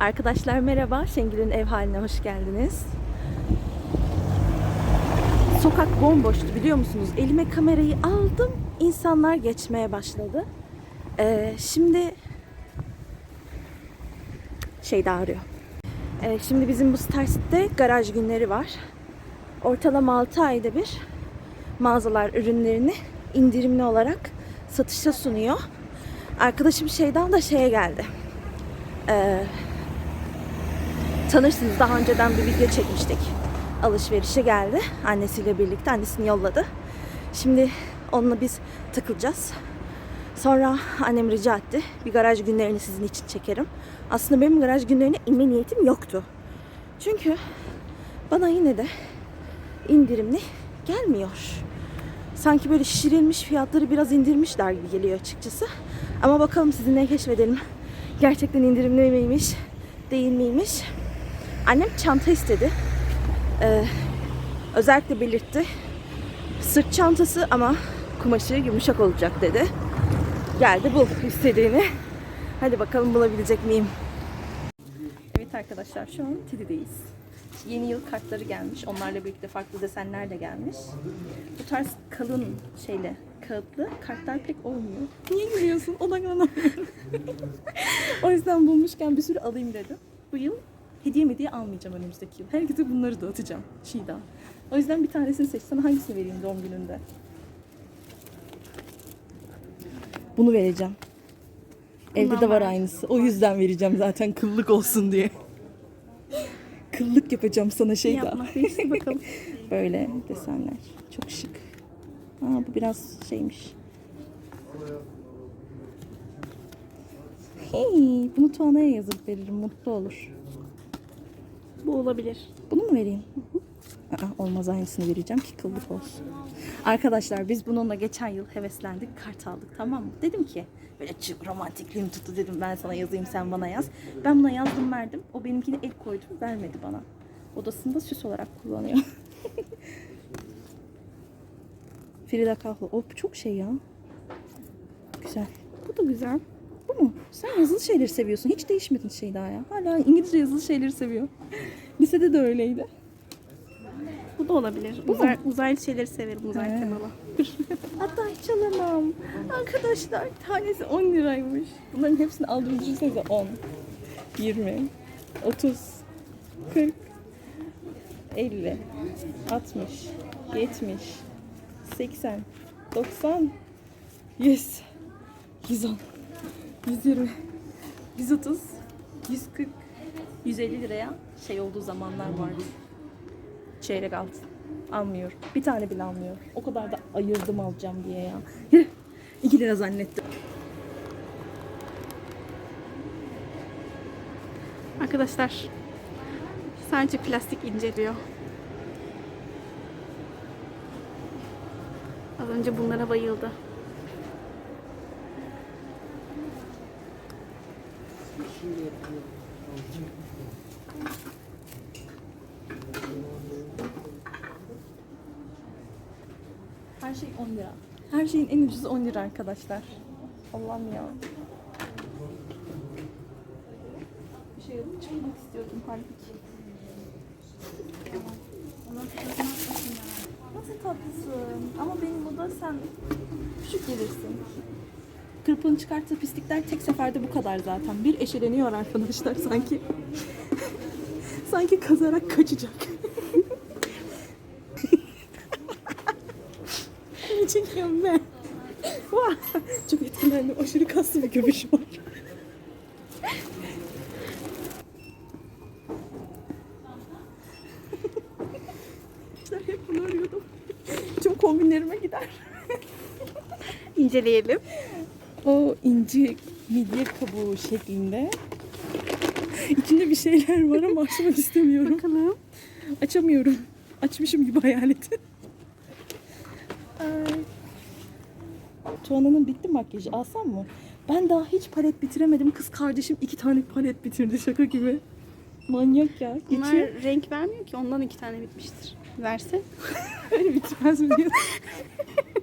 Arkadaşlar merhaba. Şengül'ün ev haline hoş geldiniz. Sokak bomboştu biliyor musunuz? Elime kamerayı aldım. İnsanlar geçmeye başladı. Ee, şimdi şey de arıyor. Ee, şimdi bizim bu Starsit'te garaj günleri var. Ortalama 6 ayda bir mağazalar ürünlerini indirimli olarak satışa sunuyor. Arkadaşım şeyden de şeye geldi. Ee, tanırsınız daha önceden bir video çekmiştik. Alışverişe geldi. Annesiyle birlikte annesini yolladı. Şimdi onunla biz takılacağız. Sonra annem rica etti. Bir garaj günlerini sizin için çekerim. Aslında benim garaj günlerine inme niyetim yoktu. Çünkü bana yine de indirimli gelmiyor. Sanki böyle şişirilmiş fiyatları biraz indirmişler gibi geliyor açıkçası. Ama bakalım sizinle keşfedelim. Gerçekten indirimli miymiş, değil miymiş? Annem çanta istedi. Ee, özellikle belirtti. Sırt çantası ama kumaşı yumuşak olacak dedi. Geldi bul istediğini. Hadi bakalım bulabilecek miyim? Evet arkadaşlar şu an Tidi'deyiz. Yeni yıl kartları gelmiş. Onlarla birlikte farklı desenler de gelmiş. Bu tarz kalın şeyle kağıtlı kartlar pek olmuyor. Niye gülüyorsun? Odaklanamıyorum. o yüzden bulmuşken bir sürü alayım dedim. Bu yıl hediye mi diye almayacağım önümüzdeki yıl. Herkese bunları dağıtacağım. Şida. O yüzden bir tanesini seç. Sana hangisini vereyim doğum gününde? Bunu vereceğim. Evde de var aynısı. O yüzden vereceğim zaten kıllık olsun diye. Kıllık yapacağım sana şey Yapma. Bakalım. Böyle desenler. Çok şık. Aa, bu biraz şeymiş. Hey, bunu Tuana'ya yazıp veririm. Mutlu olur. Bu olabilir. Bunu mu vereyim? Aa, olmaz aynısını vereceğim ki kıllık olsun. Arkadaşlar biz bununla geçen yıl heveslendik. Kart aldık tamam mı? Dedim ki böyle romantikliğim tuttu dedim ben sana yazayım sen bana yaz. Ben buna yazdım verdim. O benimkine el koydu vermedi bana. Odasında süs olarak kullanıyor. Frida Kahlo. O çok şey ya. Güzel. Bu da güzel. Mu? Sen yazılı şeyleri seviyorsun. Hiç değişmedin şey daha ya. Hala İngilizce yazılı şeyleri seviyor. Lisede de öyleydi. Bu da olabilir. Uzay, uzaylı şeyleri severim. Uzay He. temalı. Hatta hiç alamam. Arkadaşlar tanesi 10 liraymış. Bunların hepsini aldığımı düşünsenize 10, 20, 30, 40, 50, 60, 70, 80, 90, 100, 110, 120, 130, 140, 150 liraya şey olduğu zamanlar vardı. Çeyrek altın. Almıyorum. Bir tane bile almıyorum. O kadar da ayırdım alacağım diye ya. Yürü. 2 lira zannettim. Arkadaşlar sadece plastik inceliyor. Az önce bunlara bayıldı. Her şey 10 lira. Her şeyin en ucuzu 10 lira arkadaşlar. Allah'ım ya. Bir şey alıp çıkmak istiyordum halbuki. Nasıl tatlısın? Ama benim o da sen küçük gelirsin. Kırpığını çıkarttığı pislikler tek seferde bu kadar zaten. Bir eşeleniyor arkadaşlar sanki. sanki kazarak kaçacak. Ne çekiyorum ben? Çok etkilendim. Aşırı kaslı bir göbüş var. Hep bunu arıyordum. Tüm kombinlerime gider. İnceleyelim. O inci midye kabuğu şeklinde. İçinde bir şeyler var ama açmak istemiyorum. Bakalım. Açamıyorum. Açmışım gibi hayal. Ay. Tuana'nın bitti makyajı. Alsam mı? Ben daha hiç palet bitiremedim. Kız kardeşim iki tane palet bitirdi şaka gibi. Manyak ya. Bunlar Geçiyor. renk vermiyor ki. Ondan iki tane bitmiştir. Verse. Öyle bitmez mi diyor.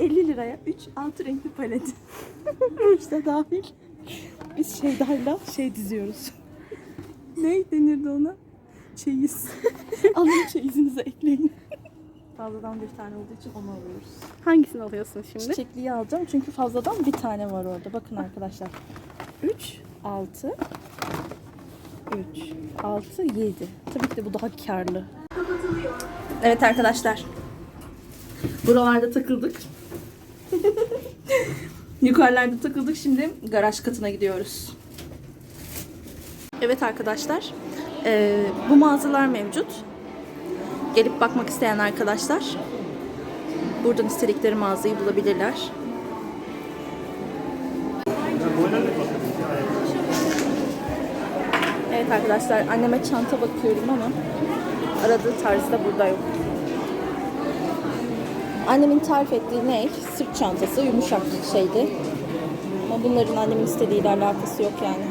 50 liraya 3 altı renkli palet. Ruj da dahil. Biz Şeyda'yla şey diziyoruz. ne denirdi ona? Çeyiz. Alın çeyizinize ekleyin. Fazladan bir tane olduğu için onu alıyoruz. Hangisini alıyorsun şimdi? Çiçekliyi alacağım çünkü fazladan bir tane var orada. Bakın arkadaşlar. 3, 6, 3, 6, 7. Tabii ki de bu daha karlı. Evet arkadaşlar. Buralarda takıldık. Yukarılarda takıldık. Şimdi garaj katına gidiyoruz. Evet arkadaşlar. eee, bu mağazalar mevcut. Gelip bakmak isteyen arkadaşlar buradan istedikleri mağazayı bulabilirler. Evet arkadaşlar anneme çanta bakıyorum ama aradığı tarzda burada yok. Annemin tarif ettiği ne? Sırt çantası, yumuşak bir şeydi. Ama bunların annemin istediğiyle alakası yok yani.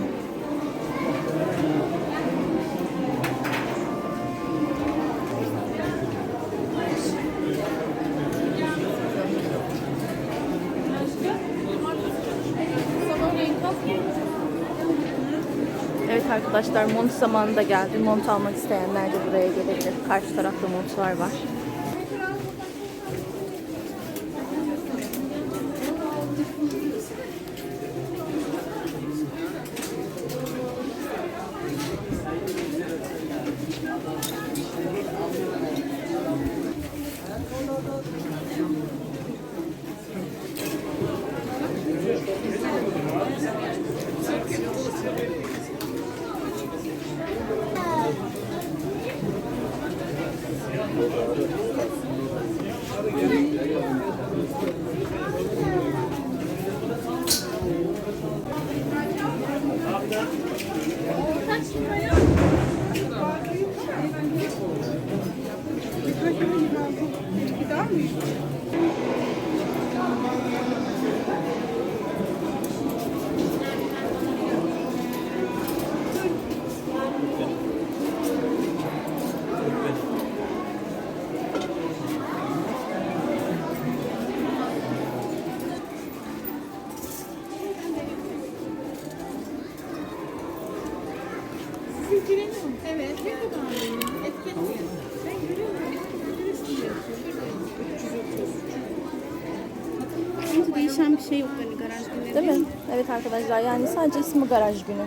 Evet arkadaşlar mont zamanında geldi. Mont almak isteyenler de buraya gelebilir. Karşı tarafta montlar var. Gider miyiz? Sanki değişen bir şey yok hani garaj günleri. Değil mi? Evet arkadaşlar yani sadece ismi garaj günü.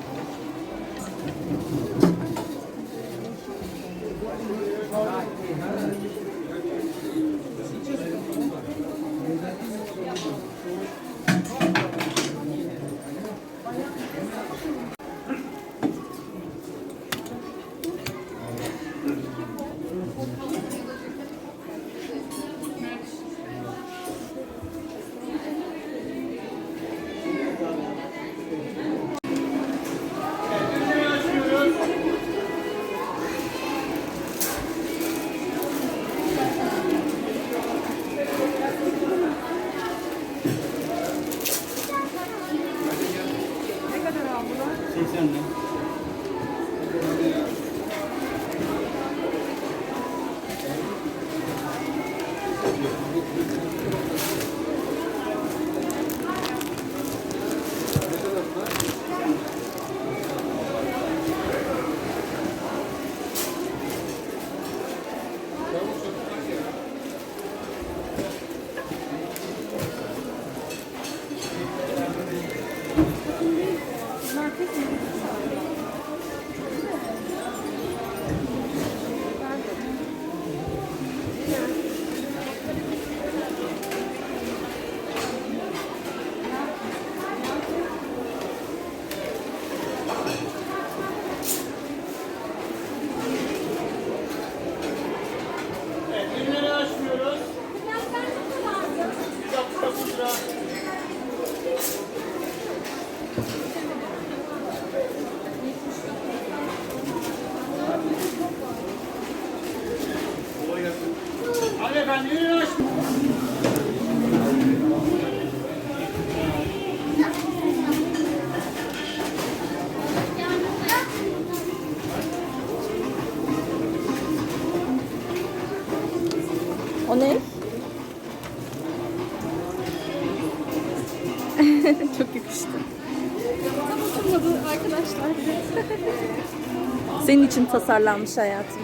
Thank you. O ne? Çok yakıştı. Tam oturmadı arkadaşlar. Senin için tasarlanmış hayatım.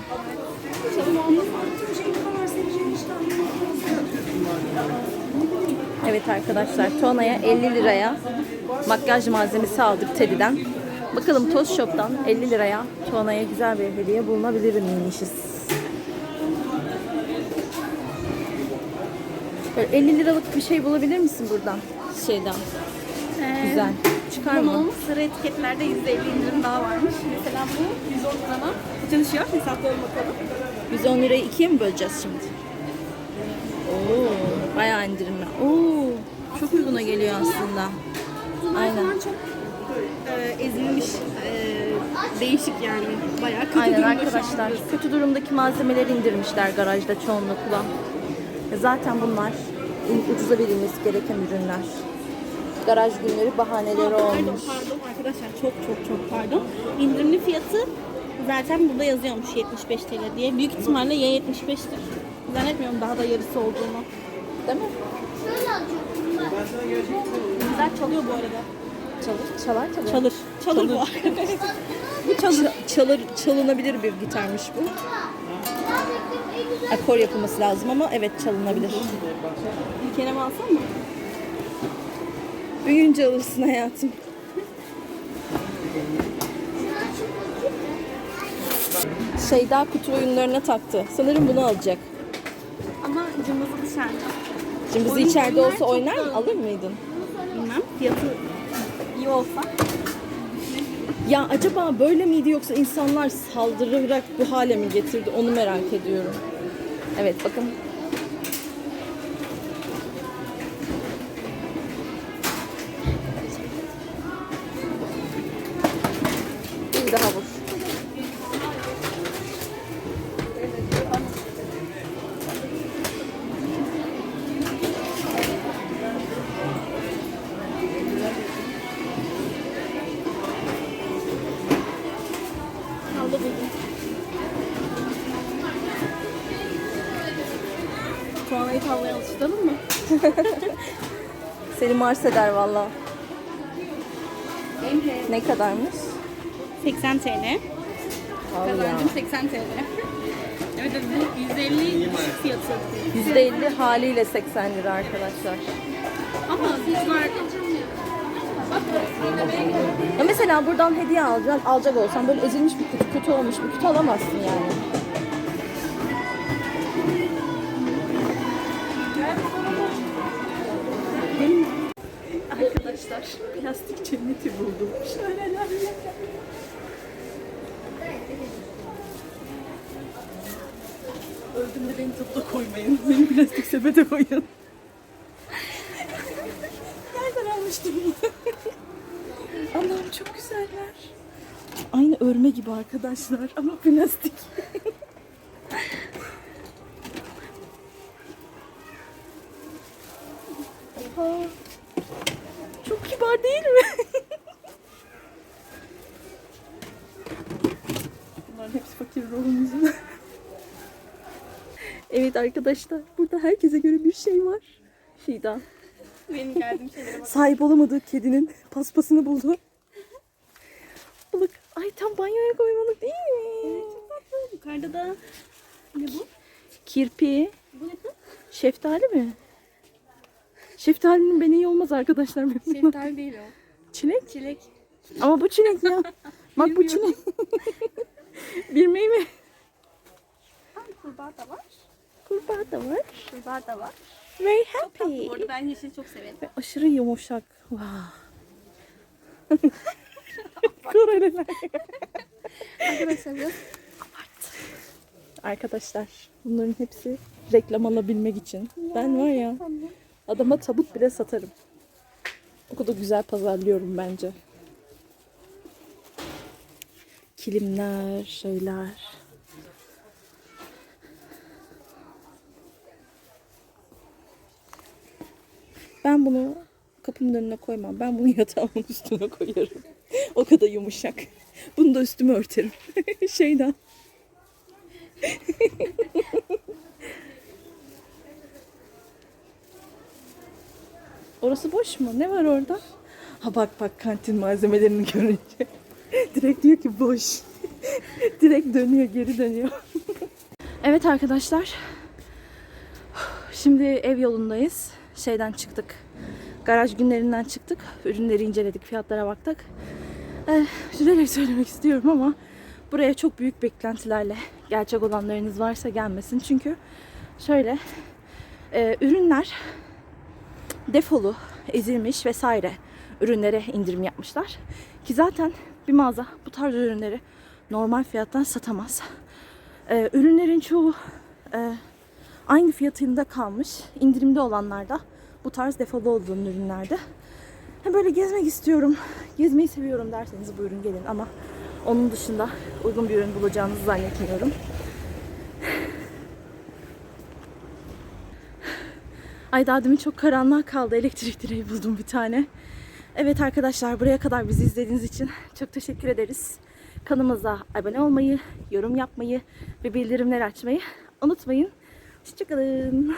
Evet arkadaşlar Tuana'ya 50 liraya makyaj malzemesi aldık Teddy'den. Bakalım Toz Shop'tan 50 liraya Tuana'ya güzel bir hediye bulunabilir miymişiz? Böyle 50 liralık bir şey bulabilir misin buradan? Şeyden. Güzel. Çıkar mı? Sarı etiketlerde %50 indirim daha varmış. Mesela bu 110 liradan çalışıyor. Hesaplayalım bakalım. 110 lirayı ikiye mi böleceğiz şimdi? Oo, bayağı indirimli. Oo, çok uyguna geliyor aslında. Aynen. Aynen. çok e, ezilmiş, e, değişik yani. Bayağı kötü Aynen durumda şu an arkadaşlar. Kötü durumdaki malzemeleri indirmişler garajda çoğunlukla. E Zaten bunlar ucuza verilmesi gereken ürünler. Garaj günleri bahaneleri Pardon, olmuş. pardon arkadaşlar çok çok çok pardon. İndirimli fiyatı zaten burada yazıyormuş 75 TL diye. Büyük ihtimalle ya 75'tir. Zannetmiyorum daha da yarısı olduğunu. Değil mi? Güzel çalıyor bu arada. Çalır, çalar tabii. Çalır. Çalır, bu. Bu çalır, çalır, çalınabilir bir gitarmış bu. Akor yapılması lazım ama evet çalınabilir. Bir kere alsam mı? Büyüyünce alırsın hayatım. Şeyda kutu oyunlarına taktı. Sanırım bunu alacak. Ama cımbızı dışarıda. Cımbızı Oyun- içeride oyunlar olsa çok oynar da- mı? Alır mıydın? Bilmem. Fiyatı iyi olsa. Ya acaba böyle miydi yoksa insanlar saldırarak bu hale mi getirdi onu merak ediyorum. Evet bakın. Mars eder valla. Ne kadarmış? 80 TL. Kazandım 80 TL. Evet evet bu 150 fiyatı. %50 haliyle 80 lira arkadaşlar. Ama kutular Ya mesela buradan hediye alacaksın, alacak olsan böyle ezilmiş bir kutu, kötü olmuş bir kutu alamazsın yani. Plastik cenneti buldum. Şöyleler. Öldüğümde beni tıpta koymayın. Beni plastik sepete koyun. Nereden almıştım bunu? Allah'ım çok güzeller. Aynı örme gibi arkadaşlar ama plastik. Oha. Çok kibar değil mi? Bunların hepsi fakir ruhum yüzünden. Evet arkadaşlar burada herkese göre bir şey var. Fidan. Benim geldiğim şeylere bak. Sahip olamadığı kedinin paspasını buldu. Balık. Ay tam banyoya koymalık değil mi? Yukarıda da ne bu? Kirpi. Bu ne? Şeftali mi? Şeftalinin beni iyi olmaz arkadaşlar. Şeftali değil o. Çilek. Çilek. Ama bu çilek ya. Bak bu çilek. bir meyve. Kurbağa da var. Kurbağa da var. Kurbağa da var. Very Tatlı happy. bu arada ben yeşili çok severim. Ve aşırı yumuşak. Wow. Koreliler. Arkadaşlar biraz Arkadaşlar bunların hepsi reklam alabilmek için. Ben var ya adama tabut bile satarım. O kadar güzel pazarlıyorum bence. Kilimler, şeyler. Ben bunu kapımın önüne koymam. Ben bunu yatağımın üstüne koyarım. O kadar yumuşak. Bunu da üstüme örterim. Şeyden. Orası boş mu? Ne var orada? Ha bak bak kantin malzemelerini görünce. Direkt diyor ki boş. Direkt dönüyor, geri dönüyor. evet arkadaşlar. Şimdi ev yolundayız. Şeyden çıktık. Garaj günlerinden çıktık. Ürünleri inceledik, fiyatlara baktık. Ee, üzülerek söylemek istiyorum ama buraya çok büyük beklentilerle gerçek olanlarınız varsa gelmesin. Çünkü şöyle e, ürünler defolu, ezilmiş vesaire ürünlere indirim yapmışlar. Ki zaten bir mağaza bu tarz ürünleri normal fiyattan satamaz. Ee, ürünlerin çoğu e, aynı fiyatında kalmış. İndirimde olanlar da bu tarz defolu olduğum ürünlerde. Ha, böyle gezmek istiyorum, gezmeyi seviyorum derseniz buyurun gelin ama onun dışında uygun bir ürün bulacağınızı zannetmiyorum. Ay daha demin çok karanlığa kaldı. Elektrik direği buldum bir tane. Evet arkadaşlar buraya kadar bizi izlediğiniz için çok teşekkür ederiz. Kanalımıza abone olmayı, yorum yapmayı ve bildirimleri açmayı unutmayın. Hoşçakalın.